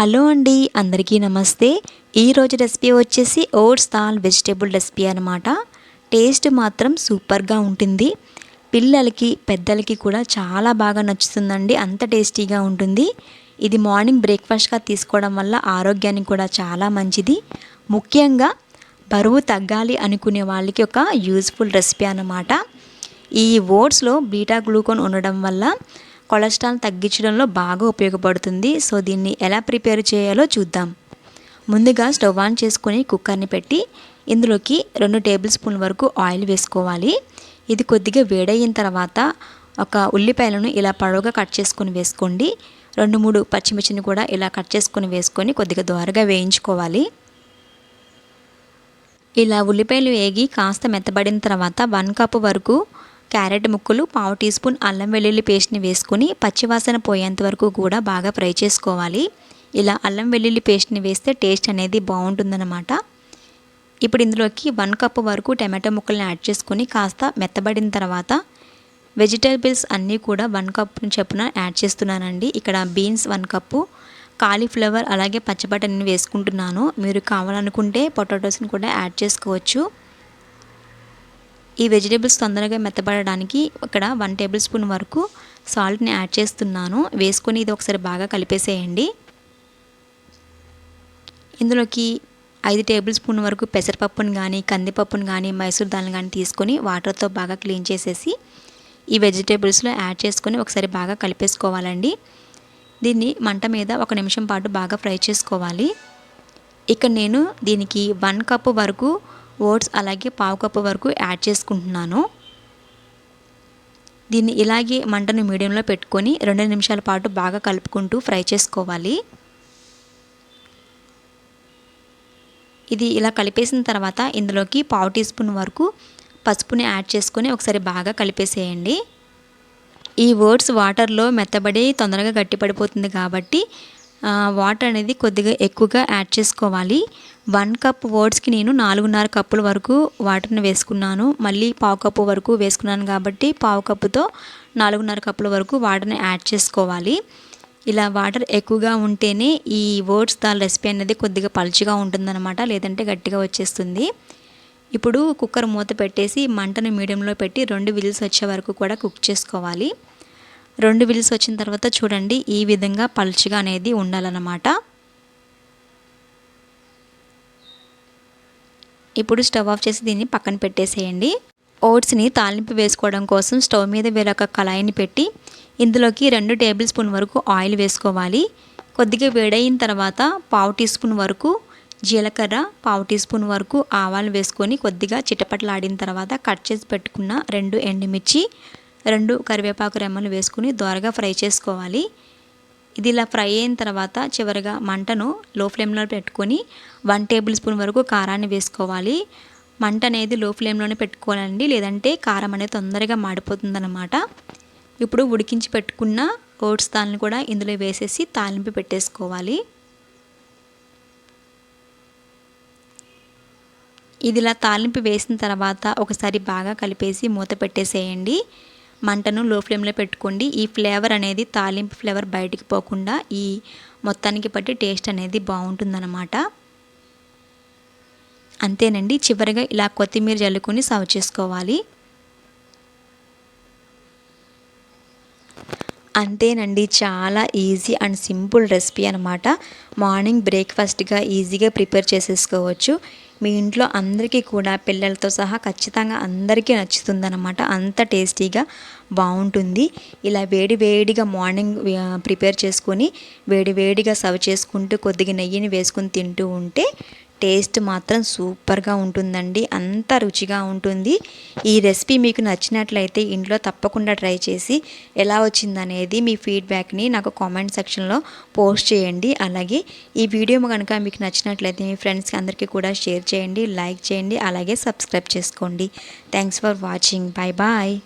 Hello అండి అందరికీ నమస్తే. ఈరోజు రెసిపీ వచ్చేసి ఓట్స్ దాల్ వెజిటేబుల్ రెసిపీ అనమాట టేస్ట్ మాత్రం సూపర్గా ఉంటుంది. పిల్లలకి పెద్దలకి కూడా చాలా బాగా నచ్చుతుందండి. అంత టేస్టీగా ఉంటుంది. ఇది మార్నింగ్ బ్రేక్ఫాస్ట్గా తీసుకోవడం వల్ల ఆరోగ్యానికి కూడా చాలా మంచిది. ముఖ్యంగా బరువు తగ్గాలి అనుకునే వాళ్ళకి ఒక యూజ్ఫుల్ రెసిపీ అన్నమాట. ఈ ఓట్స్లో బీటా గ్లూకోన్ ఉండడం వల్ల కొలెస్ట్రాల్ తగ్గించడంలో బాగా ఉపయోగపడుతుంది. సో దీన్ని ఎలా ప్రిపేర్ చేయాలో చూద్దాం. ముందుగా స్టవ్ ఆన్ చేసుకొని కుక్కర్ని పెట్టి ఇందులోకి రెండు టేబుల్ స్పూన్ వరకు ఆయిల్ వేసుకోవాలి. ఇది కొద్దిగా వేడయిన తర్వాత ఒక ఉల్లిపాయలను ఇలా పొడవుగా కట్ చేసుకొని వేసుకోండి. రెండు మూడు పచ్చిమిర్చిని కూడా ఇలా కట్ చేసుకొని వేసుకొని కొద్దిగా దోరగా వేయించుకోవాలి. ఇలా ఉల్లిపాయలు వేగి కాస్త మెత్తబడిన తర్వాత వన్ కప్ వరకు క్యారెట్ ముక్కలు పావు టీ స్పూన్ అల్లం వెల్లుల్లి పేస్ట్ని వేసుకుని పచ్చివాసన పోయేంత వరకు కూడా బాగా ఫ్రై చేసుకోవాలి. ఇలా అల్లం వెల్లుల్లి పేస్ట్ని వేస్తే టేస్ట్ అనేది బాగుంటుందన్నమాట. ఇప్పుడు ఇందులోకి వన్ కప్ వరకు టమాటో ముక్కల్ని యాడ్ చేసుకుని కాస్త మెత్తబడిన తర్వాత వెజిటేబుల్స్ అన్నీ కూడా వన్ కప్ చెప్పున యాడ్ చేస్తున్నానండి. ఇక్కడ బీన్స్ వన్ కప్పు కాలీఫ్లవర్ అలాగే పచ్చబటన్ని వేసుకుంటున్నాను. మీరు కావాలనుకుంటే పొటాటోస్ని కూడా యాడ్ చేసుకోవచ్చు. ఈ వెజిటేబుల్స్ తొందరగా మెత్తబడడానికి ఇక్కడ వన్ టేబుల్ స్పూన్ వరకు సాల్ట్ని యాడ్ చేస్తున్నాను. వేసుకొని ఇది ఒకసారి బాగా కలిపేసేయండి. ఇందులోకి ఐదు టేబుల్ స్పూన్ వరకు పెసరపప్పును కానీ కందిపప్పును కానీ మైసూర్ దాల్ని కానీ తీసుకొని వాటర్తో బాగా క్లీన్ చేసేసి ఈ వెజిటేబుల్స్లో యాడ్ చేసుకొని ఒకసారి బాగా కలిపేసుకోవాలండి. దీన్ని మంట మీద ఒక నిమిషం పాటు బాగా ఫ్రై చేసుకోవాలి. ఇక్కడ నేను దీనికి వన్ కప్ వరకు ఓట్స్ అలాగే పావు కప్పు వరకు యాడ్ చేసుకుంటున్నాను. దీన్ని ఇలాగే మంటను మీడియంలో పెట్టుకొని రెండు నిమిషాల పాటు బాగా కలుపుకుంటూ ఫ్రై చేసుకోవాలి. ఇది ఇలా కలిపేసిన తర్వాత ఇందులోకి పావు టీ స్పూన్ వరకు పసుపుని యాడ్ చేసుకొని ఒకసారి బాగా కలిపేసేయండి. ఈ ఓట్స్ వాటర్లో మెత్తబడి తొందరగా గట్టిపడిపోతుంది కాబట్టి వాటర్ అనేది కొద్దిగా ఎక్కువగా యాడ్ చేసుకోవాలి. వన్ కప్ ఓట్స్కి నేను నాలుగున్నర కప్పుల వరకు వాటర్ని వేసుకున్నాను. మళ్ళీ పావు కప్పు వరకు వేసుకున్నాను కాబట్టి పావు కప్పుతో నాలుగున్నర కప్పుల వరకు వాటర్ని యాడ్ చేసుకోవాలి. ఇలా వాటర్ ఎక్కువగా ఉంటేనే ఈ ఓట్స్ దాల్ రెసిపీ అనేది కొద్దిగా పలుచగా ఉంటుందన్నమాట. లేదంటే గట్టిగా వచ్చేస్తుంది. ఇప్పుడు కుక్కర్ మూత పెట్టేసి మంటను మీడియంలో పెట్టి రెండు విజిల్స్ వచ్చే వరకు కూడా కుక్ చేసుకోవాలి. రెండు విల్స్ వచ్చిన తర్వాత చూడండి ఈ విధంగా పలుచగా అనేది ఉండాలన్నమాట. ఇప్పుడు స్టవ్ ఆఫ్ చేసి దీన్ని పక్కన పెట్టేసేయండి. ఓట్స్ని తాలింపు వేసుకోవడం కోసం స్టవ్ మీద వేరొక కళాయిని పెట్టి ఇందులోకి రెండు టేబుల్ స్పూన్ వరకు ఆయిల్ వేసుకోవాలి. కొద్దిగా వేడైన తర్వాత పావు టీ స్పూన్ వరకు జీలకర్ర పావు టీ స్పూన్ వరకు ఆవాలు వేసుకొని కొద్దిగా చిటపట్లాడిన తర్వాత కట్ చేసి పెట్టుకున్న రెండు ఎండుమిర్చి రెండు కరివేపాకు రెమ్మలు వేసుకుని దోరగా ఫ్రై చేసుకోవాలి. ఇది ఇలా ఫ్రై అయిన తర్వాత చివరిగా మంటను లో ఫ్లేమ్లో పెట్టుకొని వన్ టేబుల్ స్పూన్ వరకు కారాన్ని వేసుకోవాలి. మంట అనేది లో ఫ్లేమ్లోనే పెట్టుకోవాలండి. లేదంటే కారం అనేది తొందరగా మాడిపోతుందన్నమాట. ఇప్పుడు ఉడికించి పెట్టుకున్న ఓట్స్ దాన్ని కూడా ఇందులో వేసేసి తాలింపు పెట్టేసుకోవాలి. ఇది ఇలా తాలింపు వేసిన తర్వాత ఒకసారి బాగా కలిపేసి మూత పెట్టేసేయండి. మంటను లో ఫ్లేమ్లో పెట్టుకోండి. ఈ ఫ్లేవర్ అనేది తాలింపు ఫ్లేవర్ బయటికి పోకుండా ఈ మొత్తానికి పట్టి టేస్ట్ అనేది బాగుంటుందన్నమాట. అంతేనండి. చివరిగా ఇలా కొత్తిమీర జల్లుకొని సర్వ్ చేసుకోవాలి. అంతేనండి. చాలా ఈజీ అండ్ సింపుల్ రెసిపీ అనమాట మార్నింగ్ బ్రేక్ఫాస్ట్గా ఈజీగా ప్రిపేర్ చేసేసుకోవచ్చు. మీ ఇంట్లో అందరికీ కూడా పిల్లలతో సహా ఖచ్చితంగా అందరికీ నచ్చుతుందన్నమాట. అంత టేస్టీగా బాగుంటుంది ఇలా వేడి వేడిగా మార్నింగ్ ప్రిపేర్ చేసుకొని వేడి వేడిగా సర్వ్ చేసుకుంటూ కొద్దిగా నెయ్యిని వేసుకొని తింటూ ఉంటే టేస్ట్ మాత్రం సూపర్గా ఉంటుందండి. అంత రుచిగా ఉంటుంది. ఈ రెసిపీ మీకు నచ్చినట్లయితే ఇంట్లో తప్పకుండా ట్రై చేసి ఎలా వచ్చిందనేది మీ ఫీడ్బ్యాక్ని నాకు కామెంట్ సెక్షన్లో పోస్ట్ చేయండి. అలాగే ఈ వీడియో కనుక మీకు నచ్చినట్లయితే మీ ఫ్రెండ్స్కి అందరికీ కూడా షేర్ చేయండి లైక్ చేయండి అలాగే సబ్స్క్రైబ్ చేసుకోండి. Thanks for watching. Bye bye.